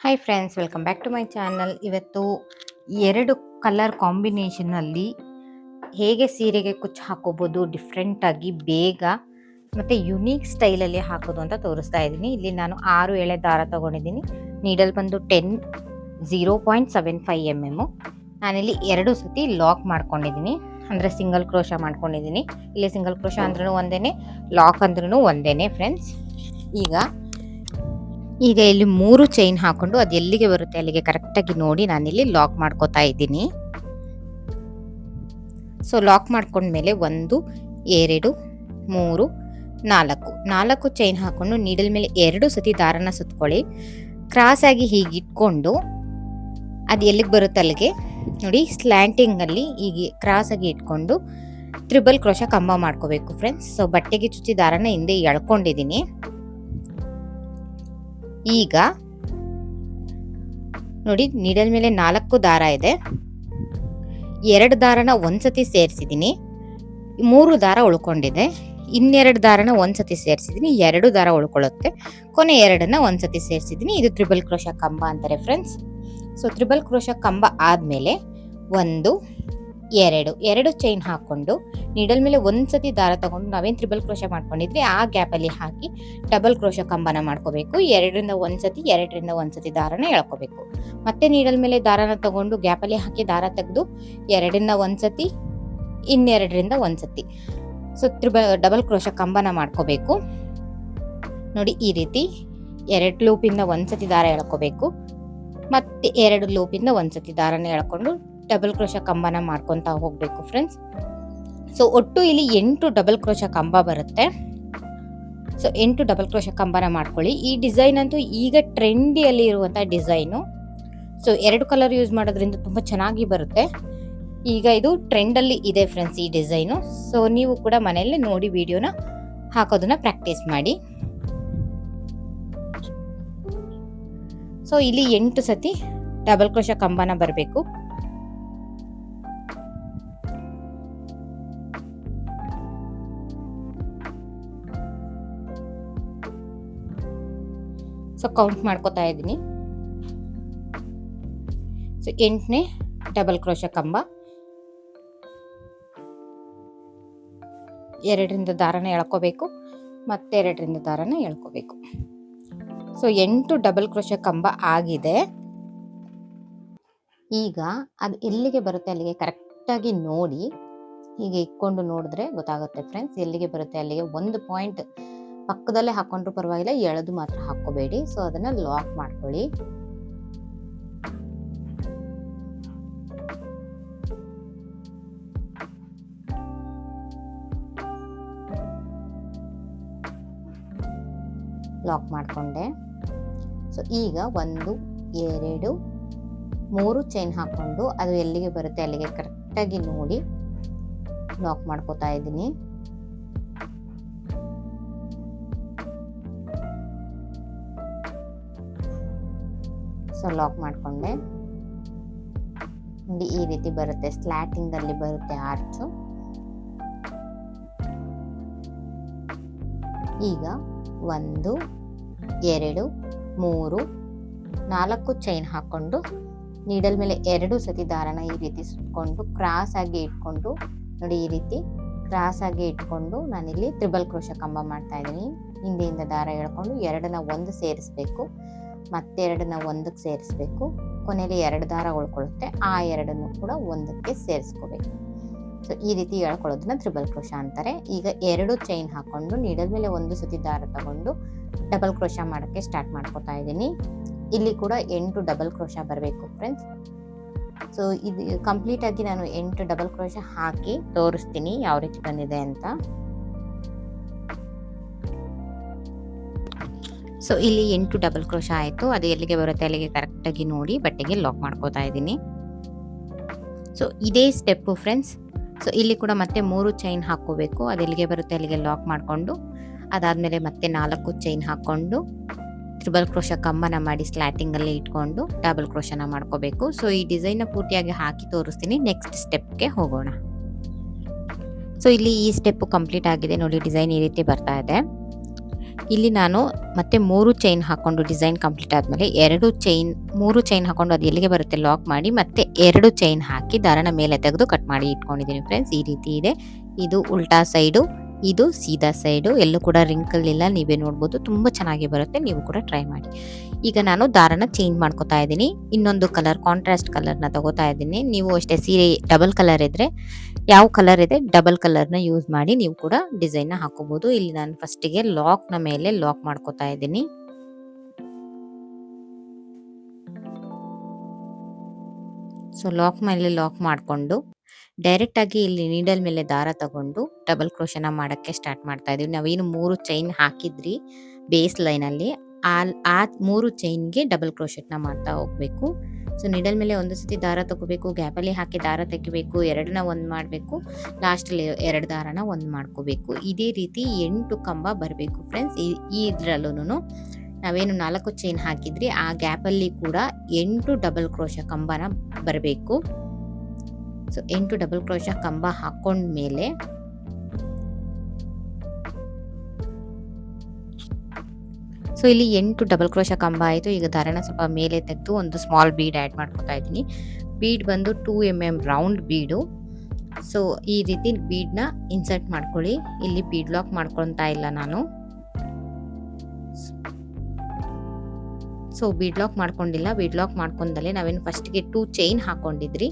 Hi friends welcome back to my channel ಇವತ್ತು ಎರಡು colour ಕಾಂಬಿನೇಷನಲ್ಲಿ ಹೇಗೆ ಸೀರೆಗೆ ಕುಚ್ಚು ಹಾಕೋಬೋದು ಡಿಫ್ರೆಂಟಾಗಿ ಬೇಗ ಮತ್ತು ಯುನೀಕ್ ಸ್ಟೈಲಲ್ಲಿ ಹಾಕೋದು ಅಂತ ತೋರಿಸ್ತಾ ಇದ್ದೀನಿ. ಇಲ್ಲಿ ನಾನು ಆರು ಎಳೆ ದಾರ ತೊಗೊಂಡಿದ್ದೀನಿ. ನೀಡಲ್ ಬಂದು ten zero point seven five M M ನಾನಿಲ್ಲಿ ಎರಡು ಸತಿ ಲಾಕ್ ಮಾಡ್ಕೊಂಡಿದ್ದೀನಿ. ಅಂದರೆ ಸಿಂಗಲ್ ಕ್ರೋಶ ಮಾಡ್ಕೊಂಡಿದ್ದೀನಿ. ಇಲ್ಲಿ ಸಿಂಗಲ್ ಕ್ರೋಶ ಅಂದ್ರೂ ಒಂದೇ ಲಾಕ್ ಅಂದ್ರೂ ಒಂದೇ ಫ್ರೆಂಡ್ಸ್ ಈಗ ಈಗ ಇಲ್ಲಿ ಮೂರು ಚೈನ್ ಹಾಕೊಂಡು ಅದು ಎಲ್ಲಿಗೆ ಬರುತ್ತೆ ಅಲ್ಲಿಗೆ ಕರೆಕ್ಟಾಗಿ ನೋಡಿ ನಾನಿಲ್ಲಿ ಲಾಕ್ ಮಾಡ್ಕೋತಾ ಇದ್ದೀನಿ. ಸೊ ಲಾಕ್ ಮಾಡ್ಕೊಂಡ್ಮೇಲೆ ಒಂದು, ಎರಡು, ಮೂರು, ನಾಲ್ಕು. ನಾಲ್ಕು ಚೈನ್ ಹಾಕೊಂಡು ನೀಡಲ್ ಮೇಲೆ ಎರಡು ಸತಿ ದಾರನ ಸುತ್ಕೊಳ್ಳಿ. ಕ್ರಾಸ್ ಆಗಿ ಹೀಗೆ ಇಟ್ಕೊಂಡು ಅದು ಎಲ್ಲಿಗೆ ಬರುತ್ತೆ ಅಲ್ಲಿಗೆ? ನೋಡಿ ಸ್ಲ್ಯಾಂಟಿಂಗಲ್ಲಿ ಹೀಗೆ ಆಗಿ ಇಟ್ಕೊಂಡು ತ್ರಿಬಲ್ ಕ್ರೋಶ ಕಂಬ ಮಾಡ್ಕೋಬೇಕು ಫ್ರೆಂಡ್ಸ್ ಸೊ ಬಟ್ಟೆಗೆ ಚುಚ್ಚಿ ದಾರನ ಹಿಂದೆ ಎಳ್ಕೊಂಡಿದ್ದೀನಿ. ಈಗ ನೋಡಿ, ನೀಡಲ್ ಮೇಲೆ ನಾಲ್ಕು ದಾರ ಇದೆ. ಎರಡು ದಾರನ ಒಂದ್ಸತಿ ಸೇರಿಸಿದ್ದೀನಿ. ಮೂರು ದಾರ ಉಳ್ಕೊಂಡಿದೆ. ಇನ್ನೆರಡು ದಾರನ ಒಂದ್ಸತಿ ಸೇರಿಸಿದ್ದೀನಿ. ಎರಡು ದಾರ ಉಳ್ಕೊಳ್ಳುತ್ತೆ. ಕೊನೆ ಎರಡನ್ನ ಒಂದ್ಸತಿ ಸೇರಿಸಿದ್ದೀನಿ. ಇದು ತ್ರಿಬಲ್ ಕ್ರೋಶ ಕಂಬ ಅಂತಾರೆ ಫ್ರೆಂಡ್ಸ್ ಸೊ ತ್ರಿಬಲ್ ಕ್ರೋಶ ಕಂಬ ಆದಮೇಲೆ ಒಂದು ಎರಡು ಎರಡು ಚೈನ್ ಹಾಕೊಂಡು ನೀಡಲ್ ಮೇಲೆ ಒಂದ್ಸತಿ ದಾರ ತಗೊಂಡು ನಾವೇನು ತ್ರಿಬಲ್ ಕ್ರೋಶ ಮಾಡ್ಕೊಂಡಿದ್ವಿ, ಆ ಗ್ಯಾಪಲ್ಲಿ ಹಾಕಿ ಡಬಲ್ ಕ್ರೋಶ ಕಂಬನ ಮಾಡ್ಕೋಬೇಕು. ಎರಡರಿಂದ ಒಂದ್ಸತಿ ಎರಡರಿಂದ ಒಂದ್ಸತಿ ದಾರನ ಎಳ್ಕೋಬೇಕು. ಮತ್ತೆ ನೀಡಲ್ ಮೇಲೆ ದಾರನ ತಗೊಂಡು ಗ್ಯಾಪಲ್ಲಿ ಹಾಕಿ ದಾರ ತೆಗೆದು ಎರಡರಿಂದ ಒಂದ್ಸತಿ, ಇನ್ನೆರಡರಿಂದ ಒಂದ್ಸತಿ. ಸೊ ತ್ರಿಬಲ್ ಡಬಲ್ ಕ್ರೋಶ ಕಂಬನ ಮಾಡ್ಕೋಬೇಕು. ನೋಡಿ ಈ ರೀತಿ ಎರಡು ಲೂಪಿಂದ ಒಂದ್ಸತಿ ದಾರ ಎಳ್ಕೋಬೇಕು. ಮತ್ತೆ ಎರಡು ಲೂಪಿಂದ ಒಂದ್ಸತಿ ದಾರನ ಎಳ್ಕೊಂಡು ಡಬಲ್ ಕ್ರೋಶ ಕಂಬನ ಮಾಡ್ಕೊತಾ ಹೋಗ್ಬೇಕು ಫ್ರೆಂಡ್ಸ್ ಸೊ ಒಟ್ಟು ಇಲ್ಲಿ ಎಂಟು ಡಬಲ್ ಕ್ರೋಶ ಕಂಬ ಬರುತ್ತೆ. ಸೊ ಎಂಟು ಡಬಲ್ ಕ್ರೋಶ ಕಂಬನ ಮಾಡ್ಕೊಳ್ಳಿ. ಈ ಡಿಸೈನ್ ಅಂತೂ ಈಗ ಟ್ರೆಂಡಿಯಲ್ಲಿ ಇರುವಂಥ ಡಿಸೈನು ಸೊ ಎರಡು ಕಲರ್ ಯೂಸ್ ಮಾಡೋದ್ರಿಂದ ತುಂಬ ಚೆನ್ನಾಗಿ ಬರುತ್ತೆ. ಈಗ ಇದು ಟ್ರೆಂಡಲ್ಲಿ ಇದೆ ಫ್ರೆಂಡ್ಸ್ ಈ ಡಿಸೈನು ಸೊ ನೀವು ಕೂಡ ಮನೆಯಲ್ಲೇ ನೋಡಿ ವಿಡಿಯೋನ ಹಾಕೋದನ್ನ ಪ್ರಾಕ್ಟೀಸ್ ಮಾಡಿ. ಸೊ ಇಲ್ಲಿ ಎಂಟು ಸತಿ ಡಬಲ್ ಕ್ರೋಶ ಕಂಬನ ಬರಬೇಕು. ಸೊ ಕೌಂಟ್ ಮಾಡ್ಕೋತಾ ಇದ್ದೀನಿ. ಸೊ ಎಂಟನೇ ಡಬಲ್ ಕ್ರೋಶ ಕಂಬ. ಎರಡರಿಂದ ದಾರನ ಎಳ್ಕೋಬೇಕು. ಮತ್ತೆ ಎರಡರಿಂದ ದಾರನ ಎಳ್ಕೋಬೇಕು. ಸೊ ಎಂಟು ಡಬಲ್ ಕ್ರೋಶ ಕಂಬ ಆಗಿದೆ. ಈಗ ಅದು ಎಲ್ಲಿಗೆ ಬರುತ್ತೆ ಅಲ್ಲಿಗೆ? ಕರೆಕ್ಟಾಗಿ ನೋಡಿ. ಹೀಗೆ ಇಟ್ಕೊಂಡು ನೋಡಿದ್ರೆ ಗೊತ್ತಾಗುತ್ತೆ ಫ್ರೆಂಡ್ಸ್ ಎಲ್ಲಿಗೆ ಬರುತ್ತೆ? ಅಲ್ಲಿಗೆ ಒಂದು ಪಾಯಿಂಟ್ ಪಕ್ಕದಲ್ಲೇ ಹಾಕೊಂಡ್ರು ಪರವಾಗಿಲ್ಲ, ಎಳೆದು ಮಾತ್ರ ಹಾಕೋಬೇಡಿ ಸೊ ಅದನ್ನ ಲಾಕ್ ಮಾಡ್ಕೊಳ್ಳಿ. ಲಾಕ್ ಮಾಡಿಕೊಂಡೆ. ಸೊ ಈಗ ಒಂದು, ಎರಡು, ಮೂರು ಚೈನ್ ಹಾಕೊಂಡು ಅದು ಎಲ್ಲಿಗೆ ಬರುತ್ತೆ ಅಲ್ಲಿಗೆ ಕರೆಕ್ಟಾಗಿ ನೋಡಿ ಲಾಕ್ ಮಾಡ್ಕೋತಾ ಇದ್ದೀನಿ. ಸೊ ಲಾಕ್ ಮಾಡಿಕೊಂಡೆ. ನೋಡಿ, ಈ ರೀತಿ ಬರುತ್ತೆ. ಸ್ಲ್ಯಾಟಿಂಗಲ್ಲಿ ಬರುತ್ತೆ ಆರ್ಚು. ಈಗ ಒಂದು, ಎರಡು, ಮೂರು, ನಾಲ್ಕು ಚೈನ್ ಹಾಕೊಂಡು ನೀಡಲ್ ಮೇಲೆ ಎರಡು ಸತಿ ದಾರನ ಈ ರೀತಿ ಸುತ್ಕೊಂಡು ಕ್ರಾಸ್ ಆಗಿ ಇಟ್ಕೊಂಡು, ನೋಡಿ ಈ ರೀತಿ ಕ್ರಾಸ್ ಆಗಿ ಇಟ್ಕೊಂಡು ನಾನಿಲ್ಲಿ ತ್ರಿಬಲ್ ಕ್ರೋಶ ಕಂಬ ಮಾಡ್ತಾ ಇದ್ದೀನಿ. ಹಿಂದೆಯಿಂದ ದಾರ ಎಳ್ಕೊಂಡು ಎರಡನ್ನ ಒಂದು ಸೇರಿಸ್ಬೇಕು. ಮತ್ತೆರಡನ್ನ ಒಂದಕ್ಕೆ ಸೇರಿಸ್ಬೇಕು. ಕೊನೆಯಲ್ಲಿ ಎರಡು ದಾರ ಉಳ್ಕೊಳ್ಳುತ್ತೆ. ಆ ಎರಡನ್ನು ಕೂಡ ಒಂದಕ್ಕೆ ಸೇರಿಸ್ಕೋಬೇಕು. ಸೊ ಈ ರೀತಿ ಹೇಳ್ಕೊಳ್ಳೋದನ್ನ ತ್ರಿಬಲ್ ಕ್ರೋಶ ಅಂತಾರೆ. ಈಗ ಎರಡು ಚೈನ್ ಹಾಕೊಂಡು ನೀಡಲ್ ಮೇಲೆ ಒಂದು ಸತಿ ದಾರ ತಗೊಂಡು ಡಬಲ್ ಕ್ರೋಶ ಮಾಡೋಕ್ಕೆ ಸ್ಟಾರ್ಟ್ ಮಾಡ್ಕೋತಾ ಇದ್ದೀನಿ. ಇಲ್ಲಿ ಕೂಡ ಎಂಟು ಡಬಲ್ ಕ್ರೋಶ ಬರಬೇಕು ಫ್ರೆಂಡ್ಸ್ ಸೊ ಇದು ಕಂಪ್ಲೀಟ್ ಆಗಿ ನಾನು ಎಂಟು ಡಬಲ್ ಕ್ರೋಶ ಹಾಕಿ ತೋರಿಸ್ತೀನಿ ಯಾವ ರೀತಿ ಬಂದಿದೆ ಅಂತ. ಸೊ ಇಲ್ಲಿ ಎಂಟು ಡಬಲ್ ಕ್ರೋಶ ಆಯಿತು. ಅದು ಎಲ್ಲಿಗೆ ಬರುತ್ತೆ ಅಲ್ಲಿಗೆ ಕರೆಕ್ಟಾಗಿ ನೋಡಿ ಬಟ್ಟೆಗೆ ಲಾಕ್ ಮಾಡ್ಕೋತಾ ಇದ್ದೀನಿ. ಸೊ ಇದೇ ಸ್ಟೆಪ್ಪು ಫ್ರೆಂಡ್ಸ್ ಸೊ ಇಲ್ಲಿ ಕೂಡ ಮತ್ತೆ ಮೂರು ಚೈನ್ ಹಾಕ್ಕೋಬೇಕು. ಅದು ಎಲ್ಲಿಗೆ ಬರುತ್ತೆ ಅಲ್ಲಿಗೆ ಲಾಕ್ ಮಾಡಿಕೊಂಡು. ಅದಾದಮೇಲೆ ಮತ್ತೆ ನಾಲ್ಕು ಚೈನ್ ಹಾಕ್ಕೊಂಡು ತ್ರಿಬಲ್ ಕ್ರೋಶ ಕಂಬನ ಮಾಡಿ ಸ್ಲ್ಯಾಟಿಂಗಲ್ಲಿ ಇಟ್ಕೊಂಡು ಡಬಲ್ ಕ್ರೋಶನ ಮಾಡ್ಕೋಬೇಕು. ಸೊ ಈ ಡಿಸೈನ್ನ ಪೂರ್ತಿಯಾಗಿ ಹಾಕಿ ತೋರಿಸ್ತೀನಿ. ನೆಕ್ಸ್ಟ್ ಸ್ಟೆಪ್ಗೆ ಹೋಗೋಣ. ಸೊ ಇಲ್ಲಿ ಈ ಸ್ಟೆಪ್ಪು ಕಂಪ್ಲೀಟ್ ಆಗಿದೆ. ನೋಡಿ ಡಿಸೈನ್ ಈ ರೀತಿ ಬರ್ತಾ ಇದೆ. ಇಲ್ಲಿ ನಾನು ಮತ್ತೆ ಮೂರು ಚೈನ್ ಹಾಕೊಂಡು ಡಿಸೈನ್ ಕಂಪ್ಲೀಟ್ ಆದಮೇಲೆ ಎರಡು ಚೈನ್ ಮೂರು ಚೈನ್ ಹಾಕೊಂಡು ಅದು ಎಲ್ಲಿಗೆ ಬರುತ್ತೆ ಲಾಕ್ ಮಾಡಿ ಮತ್ತೆ ಎರಡು ಚೈನ್ ಹಾಕಿ ದಾರನ ಮೇಲೆ ತೆಗೆದು ಕಟ್ ಮಾಡಿ ಇಟ್ಕೊಂಡಿದ್ದೀನಿ ಫ್ರೆಂಡ್ಸ್ ಈ ರೀತಿ ಇದೆ. ಇದು ಉಲ್ಟಾ ಸೈಡು ಇದು ಸೀದಾ ಸೈಡು ಎಲ್ಲೂ ಕೂಡ ರಿಂಕಲ್ ಇಲ್ಲ. ನೀವೇ ನೋಡ್ಬೋದು. ತುಂಬ ಚೆನ್ನಾಗಿ ಬರುತ್ತೆ. ನೀವು ಕೂಡ ಟ್ರೈ ಮಾಡಿ. ಈಗ ನಾನು ದಾರನ ಚೇಂಜ್ ಮಾಡ್ಕೋತಾ ಇದ್ದೀನಿ. ಇನ್ನೊಂದು ಕಲರ್ ಕಾಂಟ್ರಾಸ್ಟ್ ಕಲರ್ನ ತಗೋತಾ ಇದ್ದೀನಿ. ನೀವು ಅಷ್ಟೇ ಸೀರೆ ಡಬಲ್ ಕಲರ್ ಇದ್ರೆ ಯಾವ ಕಲರ್ ಇದೆ ಡಬಲ್ ಕಲರ್ನ ಯೂಸ್ ಮಾಡಿ ನೀವು ಕೂಡ ಡಿಸೈನ್ನ ಹಾಕೋಬಹುದು ಇಲ್ಲಿ ನಾನು ಫಸ್ಟಿಗೆ ಲಾಕ್ನ ಮೇಲೆ ಲಾಕ್ ಮಾಡ್ಕೋತಾ ಇದ್ದೀನಿ. ಸೊ ಲಾಕ್ ಮೇಲೆ ಲಾಕ್ ಮಾಡಿಕೊಂಡು ಡೈರೆಕ್ಟ್ ಆಗಿ ಇಲ್ಲಿ ನೀಡಲ್ ಮೇಲೆ ದಾರ ತಗೊಂಡು ಡಬಲ್ ಕ್ರೋಶನ ಮಾಡಕ್ಕೆ ಸ್ಟಾರ್ಟ್ ಮಾಡ್ತಾ ಇದೀವಿ ನಾವೇನು ಮೂರು ಚೈನ್ ಹಾಕಿದ್ರಿ ಬೇಸ್ ಲೈನ್ ಅಲ್ಲಿ, ಆ ಮೂರು ಮೂರು ಚೈನ್ಗೆ ಡಬಲ್ ಕ್ರೋಶೆಟ್ನ ಮಾಡ್ತಾ ಹೋಗ್ಬೇಕು. ಸೊ ನಿಡಲ್ ಮೇಲೆ ಒಂದು ಸತಿ ದಾರ ತಗೋಬೇಕು ಗ್ಯಾಪಲ್ಲಿ ಹಾಕಿ ದಾರ ತೆಗಿಬೇಕು, ಎರಡನ್ನ ಒಂದು ಮಾಡಬೇಕು ಲಾಸ್ಟಲ್ಲಿ ಎರಡು ದಾರನ ಒಂದು ಮಾಡ್ಕೋಬೇಕು. ಇದೇ ರೀತಿ ಎಂಟು ಕಂಬ ಬರಬೇಕು ಫ್ರೆಂಡ್ಸ್ ಈ ಇದರಲ್ಲೂ ನಾವೇನು ನಾಲ್ಕು ಚೈನ್ ಹಾಕಿದ್ರಿ, ಆ ಗ್ಯಾಪಲ್ಲಿ ಕೂಡ ಎಂಟು ಡಬಲ್ ಕ್ರೋಶ ಕಂಬನ ಬರಬೇಕು. ಸೊ ಎಂಟು ಡಬಲ್ ಕ್ರೋಶ ಕಂಬ ಹಾಕೊಂಡ್ಮೇಲೆ ಸೊ ಇಲ್ಲಿ ಎಂಟು ಡಬಲ್ ಕ್ರೋಶ ಕಂಬ ಆಯಿತು. ಈಗ ದಾರನ ಸ್ವಲ್ಪ ಮೇಲೆ ತೆಗೆದು ಒಂದು ಸ್ಮಾಲ್ ಬೀಡ್ ಆ್ಯಡ್ ಮಾಡ್ಕೊತಾ ಇದ್ದೀನಿ. ಬೀಡ್ ಬಂದು two M M round bead so ಈ ರೀತಿ ಬೀಡನ್ನ ಇನ್ಸರ್ಟ್ ಮಾಡ್ಕೊಳ್ಳಿ. ಇಲ್ಲಿ ಬೀಡ್ ಲಾಕ್ ಮಾಡ್ಕೊತಾ ಇಲ್ಲ ನಾನು. ಸೊ ಬೀಡ್ ಲಾಕ್ ಮಾಡ್ಕೊಂಡಿಲ್ಲ. ಬೀಡ್ ಲಾಕ್ ಮಾಡ್ಕೊಂಡಲ್ಲೇ ನಾವೇನು ಫಸ್ಟ್ಗೆ ಟೂ ಚೈನ್ ಹಾಕೊಂಡಿದ್ರಿ.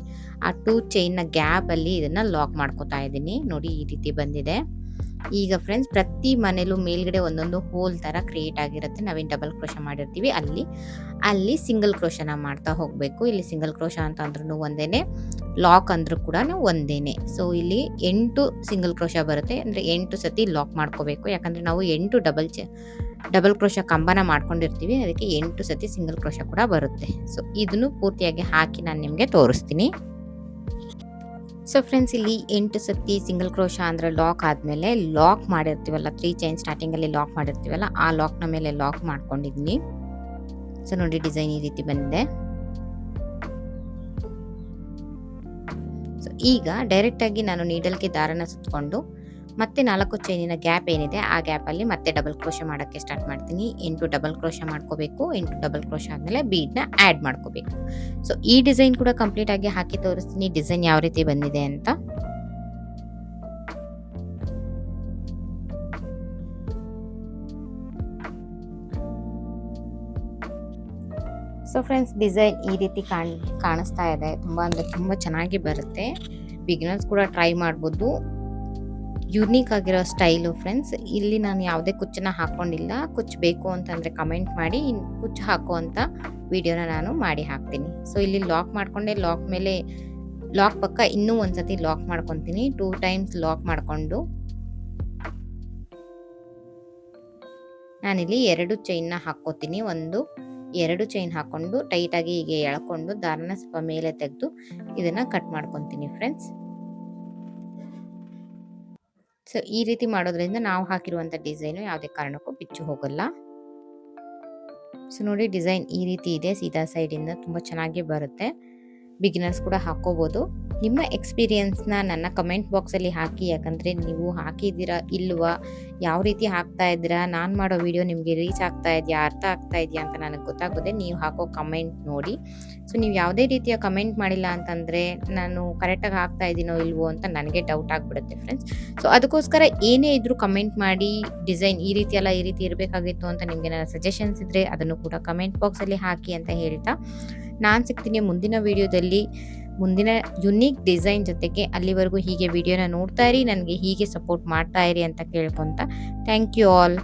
ಆ ಟೂ ಚೈನ್ನ ಗ್ಯಾಪಲ್ಲಿ ಇದನ್ನ ಲಾಕ್ ಮಾಡ್ಕೊತಾ ಇದ್ದೀನಿ. ನೋಡಿ ಈ ರೀತಿ ಬಂದಿದೆ. ಈಗ ಫ್ರೆಂಡ್ಸ್ ಪ್ರತಿ ಮನೇಲೂ ಮೇಲ್ಗಡೆ ಒಂದೊಂದು ಹೋಲ್ ತರ ಕ್ರಿಯೇಟ್ ಆಗಿರುತ್ತೆ. ನಾವೇನು ಡಬಲ್ ಕ್ರೋಶ ಮಾಡಿರ್ತೀವಿ. ಅಲ್ಲಿ ಅಲ್ಲಿ ಸಿಂಗಲ್ ಕ್ರೋಶನ ಮಾಡ್ತಾ ಹೋಗಬೇಕು. ಇಲ್ಲಿ ಸಿಂಗಲ್ ಕ್ರೋಶ ಅಂತ ಅಂದ್ರೂ ಒಂದೇನೆ ಲಾಕ್ ಅಂದರೂ ಕೂಡ ಒಂದೇನೆ. ಸೊ ಇಲ್ಲಿ ಎಂಟು ಸಿಂಗಲ್ ಕ್ರೋಶ ಬರುತ್ತೆ. ಅಂದರೆ ಎಂಟು ಸತಿ ಲಾಕ್ ಮಾಡ್ಕೋಬೇಕು. ಯಾಕಂದರೆ ನಾವು ಎಂಟು ಡಬಲ್ ಚ ಡಬಲ್ ಕ್ರೋಶ ಕಂಬನ ಮಾಡ್ಕೊಂಡಿರ್ತೀವಿ. ಅದಕ್ಕೆ ಎಂಟು ಸತಿ ಸಿಂಗಲ್ ಕ್ರೋಶ ಕೂಡ ಬರುತ್ತೆ. ಸೊ ಇದನ್ನು ಪೂರ್ತಿಯಾಗಿ ಹಾಕಿ ನಾನು ನಿಮಗೆ ತೋರಿಸ್ತೀನಿ. ಸೊ ಫ್ರೆಂಡ್ಸ್ ಇಲ್ಲಿ ಎಂಟು ಸತಿ ಸಿಂಗಲ್ ಕ್ರೋಶ ಅಂದರೆ ಲಾಕ್ ಆದಮೇಲೆ ಲಾಕ್ ಮಾಡಿರ್ತೀವಲ್ಲ ತ್ರೀ ಚೈನ್ ಸ್ಟಾರ್ಟಿಂಗಲ್ಲಿ ಲಾಕ್ ಮಾಡಿರ್ತೀವಲ್ಲ, ಆ ಲಾಕ್ನ ಮೇಲೆ ಲಾಕ್ ಮಾಡ್ಕೊಂಡಿದ್ದೀನಿ ಸೊ ನೋಡಿ ಡಿಸೈನ್ ಈ ರೀತಿ ಬಂದಿದೆ. ಸೊ ಈಗ ಡೈರೆಕ್ಟಾಗಿ ನಾನು ನೀಡಲ್ಗೆ ದಾರನ ಸುತ್ತಕೊಂಡು ಮತ್ತೆ ನಾಲ್ಕು ಚೈನಿನ ಗ್ಯಾಪ್ ಏನಿದೆ, ಆ ಗ್ಯಾಪಲ್ಲಿ ಮತ್ತೆ ಡಬಲ್ ಕ್ರೋಶ ಮಾಡೋಕ್ಕೆ ಸ್ಟಾರ್ಟ್ ಮಾಡ್ತೀನಿ. ಎಂಟು ಡಬಲ್ ಕ್ರೋಶ ಮಾಡ್ಕೋಬೇಕು, ಎಂಟು ಡಬಲ್ ಕ್ರೋಶ ಆದಮೇಲೆ ಬೀಡ್ನ ಆ್ಯಡ್ ಮಾಡ್ಕೋಬೇಕು. ಸೊ ಈ ಡಿಸೈನ್ ಕೂಡ ಕಂಪ್ಲೀಟ್ ಆಗಿ ಹಾಕಿ ತೋರಿಸ್ತೀನಿ. ಡಿಸೈನ್ ಯಾವ ರೀತಿ ಬಂದಿದೆ ಅಂತ. ಸೊ ಫ್ರೆಂಡ್ಸ್ ಡಿಸೈನ್ ಈ ರೀತಿ ಕಾಣ್, ಕಾಣಿಸ್ತಾ ಇದೆ. ತುಂಬ ಅಂದರೆ ತುಂಬ ಚೆನ್ನಾಗಿ ಬರುತ್ತೆ. ಬಿಗಿನರ್ಸ್ ಕೂಡ ಟ್ರೈ ಮಾಡ್ಬೋದು. ಯುನೀಕ್ ಆಗಿರೋ ಸ್ಟೈಲು ಫ್ರೆಂಡ್ಸ್ ಇಲ್ಲಿ ನಾನು ಯಾವುದೇ ಕುಚ್ಚನ್ನ ಹಾಕೊಂಡಿಲ್ಲ. ಕುಚ್ಚು ಬೇಕು ಅಂತಂದರೆ ಕಮೆಂಟ್ ಮಾಡಿ ಕುಚ್ಚು ಹಾಕೋ ಅಂತ ವಿಡಿಯೋನ ನಾನು ಮಾಡಿ ಹಾಕ್ತೀನಿ. ಸೊ ಇಲ್ಲಿ ಲಾಕ್ ಮಾಡಿಕೊಂಡೆ. ಲಾಕ್ ಮೇಲೆ ಲಾಕ್ ಪಕ್ಕ ಇನ್ನೂ ಒಂದ್ಸತಿ ಲಾಕ್ ಮಾಡ್ಕೊತೀನಿ. ಟೂ ಟೈಮ್ಸ್ ಲಾಕ್ ಮಾಡಿಕೊಂಡು. ನಾನಿಲ್ಲಿ ಎರಡು ಚೈನ್ನ ಹಾಕ್ಕೋತೀನಿ. ಒಂದು, ಎರಡು ಚೈನ್ ಹಾಕೊಂಡು ಟೈಟಾಗಿ ಹೀಗೆ ಎಳ್ಕೊಂಡು ದಾರನ ಸ್ವಲ್ಪ ಮೇಲೆ ತೆಗೆದು ಇದನ್ನು ಕಟ್ ಮಾಡ್ಕೊತೀನಿ ಫ್ರೆಂಡ್ಸ್ ಸೊ ಈ ರೀತಿ ಮಾಡೋದ್ರಿಂದ ನಾವು ಹಾಕಿರುವಂಥ ಡಿಸೈನು ಯಾವುದೇ ಕಾರಣಕ್ಕೂ ಬಿಚ್ಚು ಹೋಗಲ್ಲ. ಸೊ ನೋಡಿ ಡಿಸೈನ್ ಈ ರೀತಿ ಇದೆ. ಸೀದಾ ಸೈಡಿಂದ ತುಂಬ ಚೆನ್ನಾಗಿ ಬರುತ್ತೆ. ಬಿಗಿನರ್ಸ್ ಕೂಡ ಹಾಕೋಬೋದು ನಿಮ್ಮ ಎಕ್ಸ್ಪೀರಿಯನ್ಸ್ನ ನನ್ನ ಕಮೆಂಟ್ ಬಾಕ್ಸಲ್ಲಿ ಹಾಕಿ. ಯಾಕಂದರೆ ನೀವು ಹಾಕಿದ್ದೀರಾ ಇಲ್ವಾ? ಯಾವ ರೀತಿ ಹಾಕ್ತಾ ಇದ್ದೀರಾ? ನಾನು ಮಾಡೋ ವಿಡಿಯೋ ನಿಮಗೆ ರೀಚ್ ಆಗ್ತಾ ಇದೆಯಾ? ಅರ್ಥ ಆಗ್ತಾ ಇದೆಯಾ ಅಂತ ನನಗೆ ಗೊತ್ತಾಗೋದೆ ನೀವು ಹಾಕೋ ಕಮೆಂಟ್ ನೋಡಿ. ಸೊ ನೀವು ಯಾವುದೇ ರೀತಿಯ ಕಮೆಂಟ್ ಮಾಡಿಲ್ಲ ಅಂತಂದರೆ ನಾನು ಕರೆಕ್ಟಾಗಿ ಹಾಕ್ತಾ ಇದ್ದೀನೋ ಇಲ್ವೋ ಅಂತ ನನಗೆ ಡೌಟ್ ಆಗಿಬಿಡುತ್ತೆ ಫ್ರೆಂಡ್ಸ್ ಸೊ ಅದಕ್ಕೋಸ್ಕರ ಏನೇ ಇದ್ದರೂ ಕಮೆಂಟ್ ಮಾಡಿ. ಡಿಸೈನ್ ಈ ರೀತಿ ಎಲ್ಲ ಈ ರೀತಿ ಇರಬೇಕಾಗಿತ್ತು ಅಂತ ನಿಮಗೆ ನನ್ನ ಸಜೆಷನ್ಸ್ ಇದ್ದರೆ ಅದನ್ನು ಕೂಡ ಕಮೆಂಟ್ ಬಾಕ್ಸಲ್ಲಿ ಹಾಕಿ ಅಂತ ಹೇಳ್ತಾ. ನಾನು ಸಿಗ್ತೀನಿ ಮುಂದಿನ ವಿಡಿಯೋದಲ್ಲಿ ಮುಂದಿನ ಯುನೀಕ್ ಡಿಸೈನ್ ಜೊತೆಗೆ ಅಲ್ಲಿವರೆಗೂ ಹೀಗೆ ವಿಡಿಯೋನ ನೋಡ್ತಾ ಇರಿ. ನನಗೆ ಹೀಗೆ ಸಪೋರ್ಟ್ ಮಾಡ್ತಾ ಇರಿ ಅಂತ ಕೇಳ್ಕೊತ ಥ್ಯಾಂಕ್ ಯು ಆಲ್